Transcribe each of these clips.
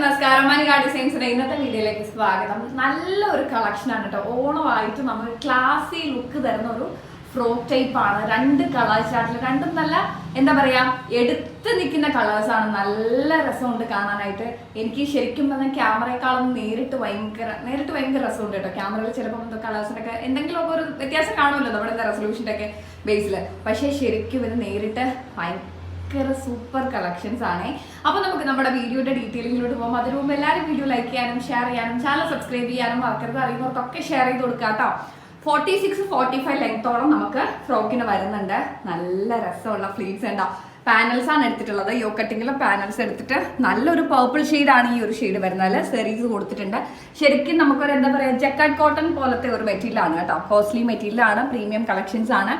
നമസ്കാരം. മനിക ഡിസൈൻസിന്റെ ഇന്നത്തെ വീഡിയോയിലേക്ക് സ്വാഗതം. നല്ല ഒരു ആണ് കേട്ടോ. ഓണമായിട്ട് നമ്മൾ ക്ലാസ്സി ലുക്ക് തരുന്ന ഒരു ഫ്രോക്ക് ടൈപ്പ് ആണ്. രണ്ട് കളേഴ്സ് ആയിട്ടുള്ള രണ്ടും നല്ല എന്താ പറയാ എടുത്ത് നിൽക്കുന്ന കളേഴ്സ് ആണ്. നല്ല രസമുണ്ട് കാണാനായിട്ട്. എനിക്ക് ശരിക്കും പറഞ്ഞാൽ ക്യാമറയെക്കാളും നേരിട്ട് ഭയങ്കര നേരിട്ട് ഭയങ്കര രസമുണ്ട് കേട്ടോ. ക്യാമറയിൽ ചിലപ്പോൾ കളേഴ്സിനൊക്കെ എന്തെങ്കിലുമൊക്കെ ഒരു വ്യത്യാസം കാണുമല്ലോ നമ്മുടെ റെസൊല്യൂഷന്റെ ഒക്കെ ബേസിൽ പക്ഷേ ശരിക്കും ഇത് നേരിട്ട് ഭയങ്കര ഭയങ്കര സൂപ്പർ കളക്ഷൻസ് ആണ്. അപ്പോൾ നമുക്ക് നമ്മുടെ വീഡിയോയുടെ ഡീറ്റെയിലിങ്ങിലോട്ട് പോകാം അതിന് മുമ്പ് എല്ലാവരും വീഡിയോ ലൈക്ക് ചെയ്യാനും ഷെയർ ചെയ്യാനും ചാനൽ സബ്സ്ക്രൈബ് ചെയ്യാനും മറക്കരുത്. അറിയുന്നവർക്കൊക്കെ ഷെയർ ചെയ്ത് കൊടുക്കുക കേട്ടോ. ഫോർട്ടി സിക്സ് ഫോർട്ടി ഫൈവ് ലെങ്ത്തോളം നമുക്ക് ഫ്രോക്കിന് വരുന്നുണ്ട്. നല്ല രസമുള്ള ഫ്ലീറ്റ്സ് ഉണ്ടാവും പാനൽസ് ആണ് എടുത്തിട്ടുള്ളത്. യോ കട്ടിങ്ങിലെ പാനൽസ് എടുത്തിട്ട് നല്ലൊരു പർപ്പിൾ ആണ് ഈ ഒരു ഷെയ്ഡ് വരുന്നത്. സെറീസ് കൊടുത്തിട്ടുണ്ട്. ശരിക്കും നമുക്കൊരു എന്താ പറയുക ജക്കാഡ് കോട്ടൺ പോലത്തെ ഒരു മെറ്റീരിയൽ ആണ് കേട്ടോ. കോസ്റ്റ്ലി മെറ്റീരിയൽ ആണ്. പ്രീമിയം കളക്ഷൻസ് ആണ്.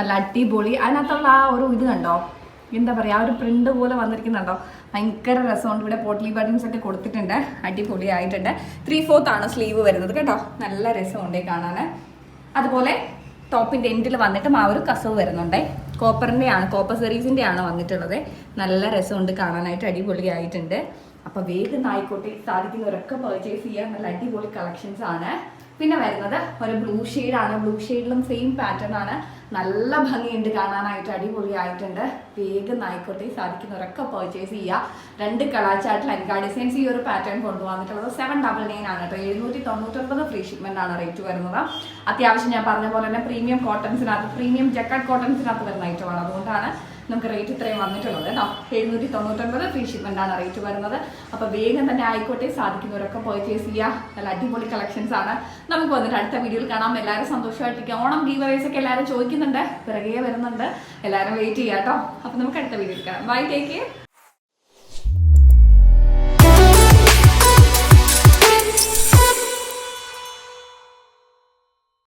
നല്ല അടിപൊളി. അതിനകത്തുള്ള ആ ഒരു ഇത് കണ്ടോ? എന്താ പറയുക ആ ഒരു പ്രിന്റ് പോലെ വന്നിരിക്കുന്നുണ്ടോ? ഭയങ്കര രസമുണ്ട്. ഇവിടെ പോട്ട്ലി ബട്ടൺസ് ഒക്കെ കൊടുത്തിട്ടുണ്ട്. അടിപൊളിയായിട്ടുണ്ട്. ത്രീ ഫോർത്ത് ആണ് സ്ലീവ് വരുന്നത് കേട്ടോ. നല്ല രസമുണ്ട് കാണാൻ അതുപോലെ ടോപ്പിന്റെ എൻഡിൽ വന്നിട്ടും ആ ഒരു കസവ് വരുന്നുണ്ടേ. കോപ്പറിന്റെ ആണ് കോപ്പർ സെറീസിന്റെ ആണ് വന്നിട്ടുള്ളത്. നല്ല രസമുണ്ട് കാണാനായിട്ട്. അടിപൊളിയായിട്ടുണ്ട്. അപ്പൊ വേഗം ആയിക്കോട്ടെ സാധിക്കുന്നവരൊക്കെ പർച്ചേസ് ചെയ്യാൻ നല്ല അടിപൊളി കളക്ഷൻസ് ആണ്. പിന്നെ വരുന്നത് ഒരു ബ്ലൂ ആണ്. ബ്ലൂ ഷെയ്ഡിലും സെയിം പാറ്റേൺ ആണ്. നല്ല ഭംഗിയുണ്ട് കാണാനായിട്ട് അടിപൊളിയായിട്ടുണ്ട്. വേഗം ആയിക്കോട്ടെ സാധിക്കുന്നവരൊക്കെ പർച്ചേസ് ചെയ്യുക. രണ്ട് കളാച്ചാട്ടിൽ അൻകാ ഡിസൈൻസ് ഈ ഒരു പാറ്റേൺ കൊണ്ടുവന്നിട്ടുള്ളത് സെവൻ ഡബിൾ നയൻ ആണ് കേട്ടോ. എഴുന്നൂറ്റി തൊണ്ണൂറ്റൊമ്പത് ഫ്രീ ഷിപ്മെന്റ് ആണ് റേറ്റ് വരുന്നത്. അത്യാവശ്യം ഞാൻ പറഞ്ഞ പോലെ തന്നെ പ്രീമിയം കോട്ടൺസിനകത്ത് പ്രീമിയം ജക്കാർഡ് കോട്ടൺസിനകത്ത് വരുന്ന ഐറ്റമാണ് അതുകൊണ്ടാണ് നമുക്ക് റേറ്റ് ഇത്രയും വന്നിട്ടുള്ളത്. കേട്ടോ എഴുന്നൂറ്റി തൊണ്ണൂറ്റൊൻപത് ഫ്രീ ആണ് റേറ്റ് വരുന്നത്. അപ്പോൾ വേഗം തന്നെ ആയിക്കോട്ടെ സാധിക്കുന്നവരൊക്കെ പർച്ചേസ് ചെയ്യുക നല്ല അടിപൊളി കളക്ഷൻസ് ആണ്. നമുക്ക് വന്നിട്ട് അടുത്ത വീഡിയോയിൽ കാണാം. എല്ലാവരും സന്തോഷമായിട്ടിരിക്കുക ഓണം ഗീവ് അവേസ് ഒക്കെ എല്ലാവരും ചോദിക്കുന്നുണ്ട്. പിറകെ വരുന്നുണ്ട്. എല്ലാവരും വെയിറ്റ് ചെയ്യാം കേട്ടോ. അപ്പോൾ നമുക്ക് അടുത്ത വീഡിയോയിൽ കാണാം. Bye take care